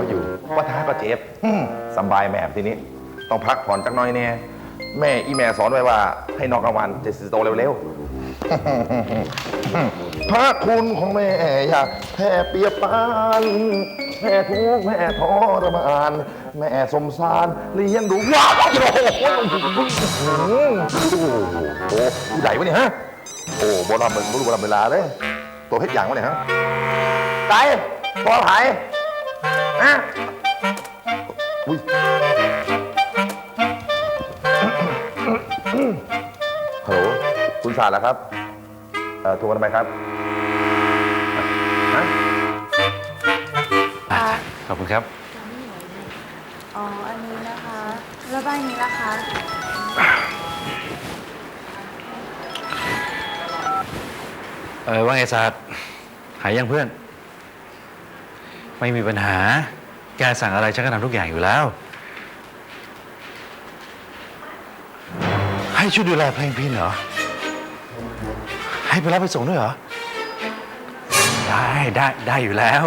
ก็อยู่ว่าท้าก็เจ็บอืมสำบายแม่ทีนี้ ต้องพักผ่อนจักหน้อยเนี่ยแม่อีแม่สอนไว้ว่า ให้นอนกลางวันจะสิโตเร็วๆ พระคุณของแม่อยากแผ่เปรียบปานแม่ทุกข์แม่ทรมาน แม่สมสารเลี้ยงดูว้าวโอ้โหโอ้โหโอ้โหใหญ่วะเนี่ยฮะโอ้โบราณรู้โบราณเวลาเลยตัวเพชรอย่างวะเนี่ยฮะไตตัวไผ่ ฮะอุ้ยฮัลโหลคุณศาสตร์เหรอครับเอ่อโทรมาทำไมครับฮะอ่าขอบคุณครับ อ๋อ อันนี้นะคะ แล้วใบนี้ล่ะคะ เออว่าไงศาสตร์หายยังเพื่อน ไม่มีปัญหา แกสั่งอะไรฉันก็ทำทุกอย่างอยู่แล้ว ให้ช่วยดูแลเพลงพินเหรอ ให้ไปรับไปส่งด้วยเหรอ ได้ได้ได้อยู่แล้ว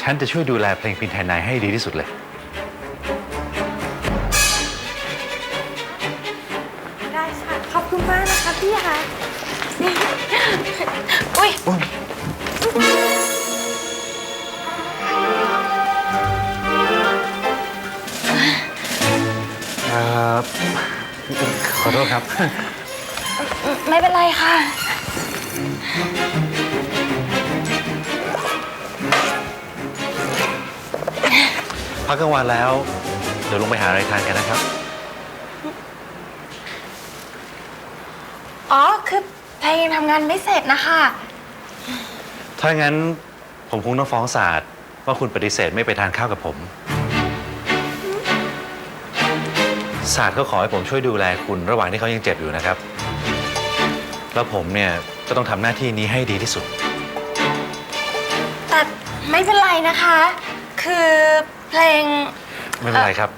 ฉันจะช่วยดูแลเพลงพินแทนนายให้ดีที่สุดเลย ขอโทษครับ ไม่เป็นไรค่ะ พักกลางวันแล้ว เดี๋ยวลงไปหาอะไรทานกันนะครับ อ๋อ คือเพลงยังทำงานไม่เสร็จนะคะ ถ้างั้นผมคงต้องฟ้องศาสตร์ว่าคุณปฏิเสธไม่ไปทานข้าวกับผม ศาสตร์ก็ขอให้ผมช่วยดูแลคุณระหว่างที่เขายังเจ็บอยู่นะครับ แล้วผมเนี่ยก็ต้องทำหน้าที่นี้ให้ดีที่สุด แต่ไม่เป็นไรนะคะ คือเพลง ไม่เป็นไรครับ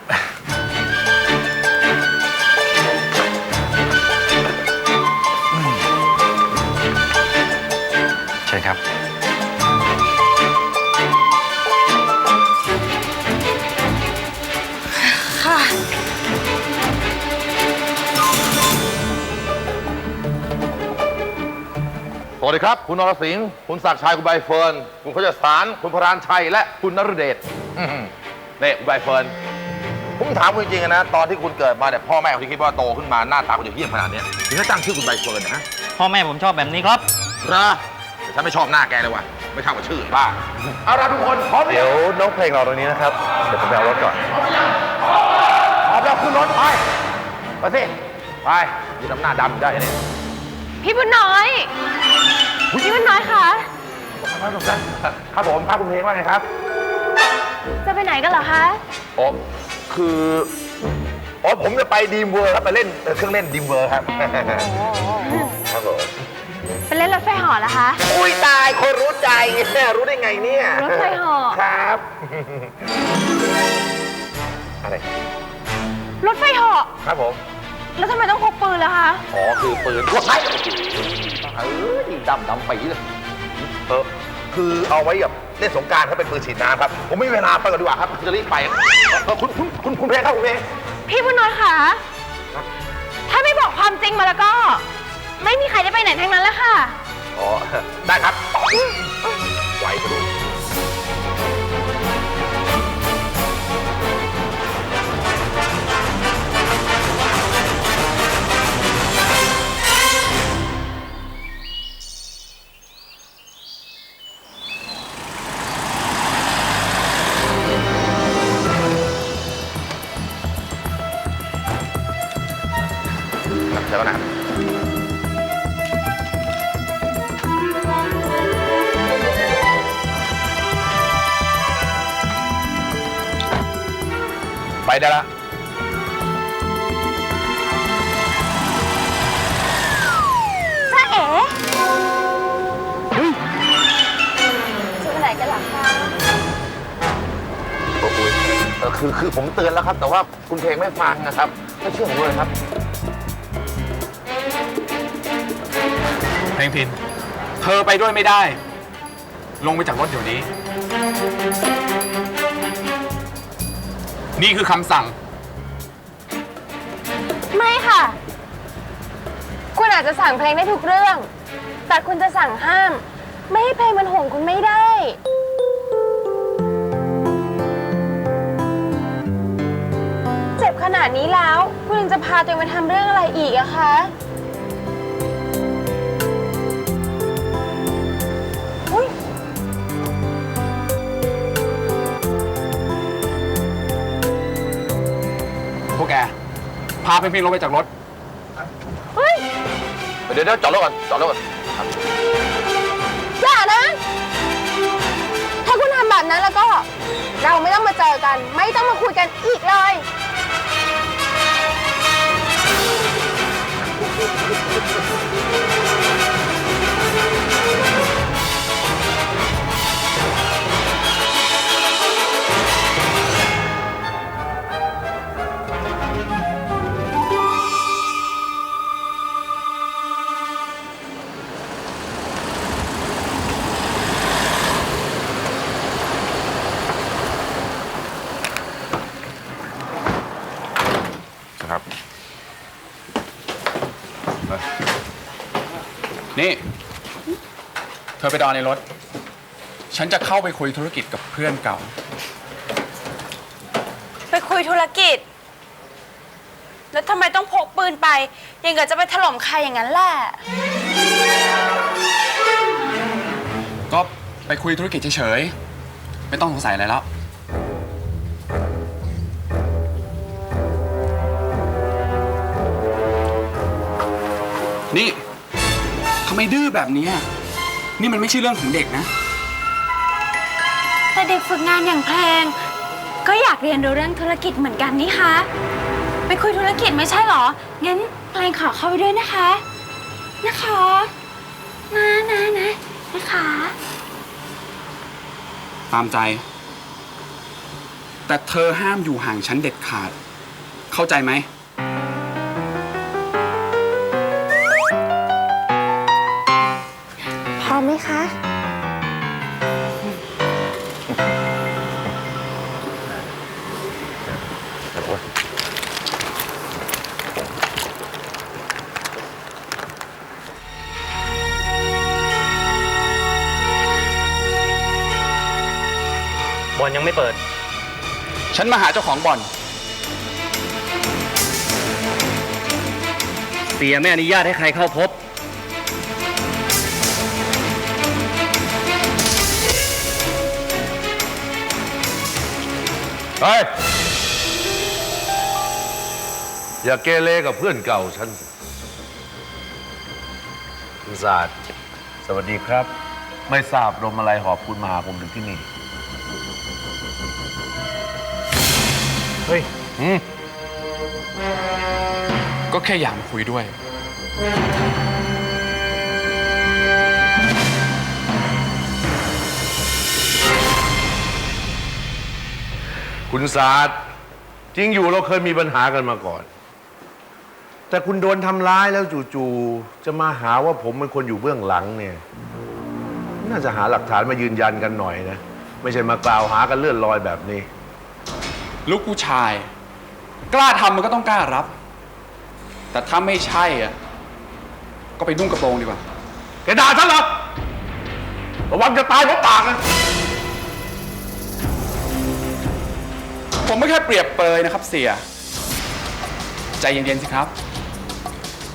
เชิญครับ วัสดีครับ คุณนรสิงห์คุณศักดิ์ชัย คุณใบเฟิร์น คุณขจสาร คุณพรานชัย และคุณนรเดชอื้อหือนี่คุณใบเฟิร์น ผมถามคุณจริงๆนะ ตอนที่คุณเกิดมาเนี่ยพ่อแม่คุณคิดว่าโตขึ้นมาหน้าตาคุณจะเหี้ยมขนาดเนี้ยถึงได้ตั้งชื่อคุณใบเฟิร์นนะฮะพ่อแม่ผมชอบแบบนี้ครับ เหรอแต่ฉันไม่ชอบหน้าแกเลยว่ะ ไม่เข้ากับชื่อบ้าเอาละทุกคนพร้อมหรือเดี๋ยัยวงน้องเพลงเราตรงนี้นะครับ เดี๋ยวผมไปเอารถก่อน พร้อมแล้วขึ้นรถไป ไปสิ ไปอยืนน้ำหน้าดำอยู่ได้เนี่ย พี่บุญน้อย พี่บุญน้อยคะครับผมครับคุณเพลงว่าไงครับ จะไปไหนกันเหรอคะ อ๋อ คือ อ๋อ ผมจะไปดีมเวอร์ครับ ไปเล่นเครื่องเล่นดีมเวอร์ครับ ครับผมไปเล่นรถไฟเหอเหรอคะ อุ้ยตาย คนรู้ใจเนี่ยรู้ได้ไงเนี่ย รถไฟเหาะครับ อะไร รถไฟเหาะครับผม แล้วทำไมต้องพกปืนล่ะคะ อ๋อคือปืนว้ายเออดีดำดำปีเลยเออคือเอาไว้แบบเล่นสงกรารครับเป็นปืนฉีดน้ำครับ ผมไม่มีเวลาไปก่อนดีกว่าครับจะรีบไปเออคุณคุณคุณคุณเพลงครับคุณเพลงพี่บุญน้อยคะถ้าไม่บอกความจริงมาแล้วก็ ไม่มีใครได้ไปไหนทั้งนั้นแล้วค่ะ อ๋อ ได้ครับไหวกระดูก เดี๋ยวก่อนนะครับไปได้ละจ้าเอ๋จะไปไหนกันล่ะคะโอ้โหเออคือคือผมเตือนแล้วครับ แต่ว่าคุณเพลงไม่ฟังนะครับ ไม่เชื่อผมเลยครับ พลงพิน เธอไปด้วยไม่ได้ ลงไปจากรถเดี๋ยวนี้ นี่คือคำสั่ง ไม่ค่ะ คุณอาจจะสั่งเพลงได้ทุกเรื่อง แต่คุณจะสั่งห้าม ไม่ให้เพลงมันห่วงคุณไม่ได้ เจ็บขนาดนี้แล้ว คุณยังจะพาตัวเองมาทำเรื่องอะไรอีกอะคะาเพลงพิงลงไปจากรถ เฮ้ยเดี๋ยวเดี๋ยวจอดรถก่อนจอดรถก่อนอย่านะ ถ้าคุณทำแบบนั้นแล้วก็ เราไม่ต้องมาเจอกัน ไม่ต้องมาคุยกันอีกเลย นี่ เธอไปรอในรถ ฉันจะเข้าไปคุยธุรกิจกับเพื่อนเก่า ไปคุยธุรกิจ แล้วทำไมต้องพกปืนไป ยังกับจะไปถล่มใครอย่างนั้นแหละ ก็ไปคุยธุรกิจเฉยๆ ไม่ต้องสงสัยอะไรแล้ว นี่ทำไมดื้อแบบนี้อะนี่มันไม่ใช่เรื่องของเด็กนะ แต่เด็กฝึกงานอย่างเพลงก็อยากเรียนรู้เรื่องธุรกิจเหมือนกันนี่คะไปคุยธุรกิจไม่ใช่เหรอ งั้นเพลงขอเข้าไปด้วยนะคะ นะคะนะนะนะนะคะ ตามใจ แต่เธอห้ามอยู่ห่างฉันเด็ดขาด เข้าใจไหม ไหมคะ บอลยังไม่เปิด ฉันมาหาเจ้าของบ่อน เสียไม่อนุญาตให้ใครเข้าพบ เฮ้ย อย่าเกเรกับเพื่อนเก่าฉันสิคุณศาสตร์สวัสดีครับ ไม่ทราบลมอะไรหอบคุณมาหาผมถึงที่นี่ เฮ้ยอืมก็แค่อยากมาคุยด้วย คุณศาสตร์จริงอยู่เราเคยมีปัญหากันมาก่อน แต่คุณโดนทำร้ายแล้วจู่ๆจะมาหาว่าผมเป็นคนอยู่เบื้องหลังเนี่ย น่าจะหาหลักฐานมายืนยันกันหน่อยนะ ไม่ใช่มากล่าวหากันเลื่อนลอยแบบนี้ ลูกผู้ชาย กล้าทำมันก็ต้องกล้ารับ แต่ถ้าไม่ใช่อะก็ไปนุ่งกระโปรงดีกว่า แกด่าฉันเหรอระวังจะตายเพราะปากนะ ผมไม่แค่เปรียบเปรยนะครับเสีย ใจเย็นๆสิครับ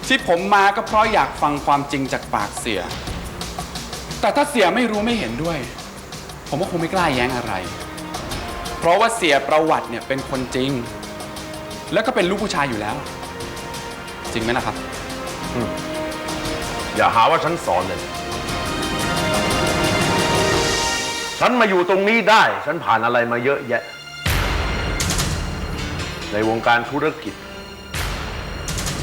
ที่ผมมาก็เพราะอยากฟังความจริงจากปากเสีย แต่ถ้าเสียไม่รู้ไม่เห็นด้วย ผมก็คงไม่กล้าแย้งอะไร เพราะว่าเสียประวัติเนี่ยเป็นคนจริง แล้วก็เป็นลูกผู้ชายอยู่แล้ว จริงไหมล่ะครับ อย่าหาว่าฉันสอนเลยฉันมาอยู่ตรงนี้ได้ ฉันผ่านอะไรมาเยอะแยะ ในวงการธุรกิจ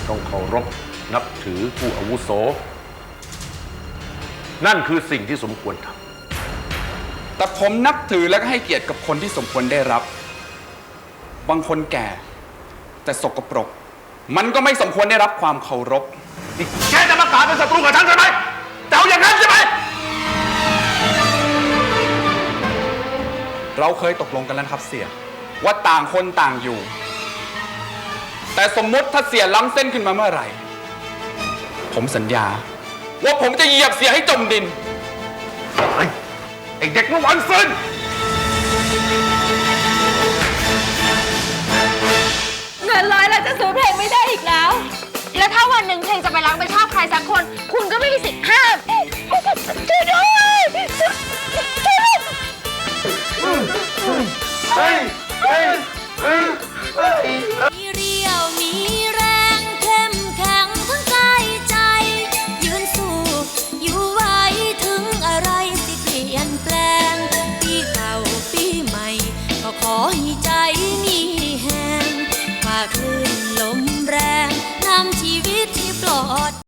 ต้องเคารพนับถือผู้อาวุโส นั่นคือสิ่งที่สมควรทำแต่ผมนับถือและก็ให้เกียรติกับคนที่สมควรได้รับ บางคนแก่ แต่สกปรก มันก็ไม่สมควรได้รับความเคารพนี่แกจะมากาเป็นศัตรูกับฉันใช่ไหมจะเอาอย่างนั้นใช่ไหมเราเคยตกลงกันแล้วครับเสียว่าต่างคนต่างอยู่ แต่สมมุติถ้าเสียล้ำเส้นขึ้นมาเมื่อไหร่ ผมสัญญา ว่าผมจะเหยียบเสียให้จมดินไอ้ไอ้เด็กเมื่อวันซึนเงินร้อยเราจะซื้อเพลงไม่ได้อีกแล้ว แล้วถ้าวันหนึ่งเพลงจะไปรักไปชอบใครสักคน คุณก็ไม่มีสิทธิ์ห้ามช่วยด้วยช่วยด้วยมี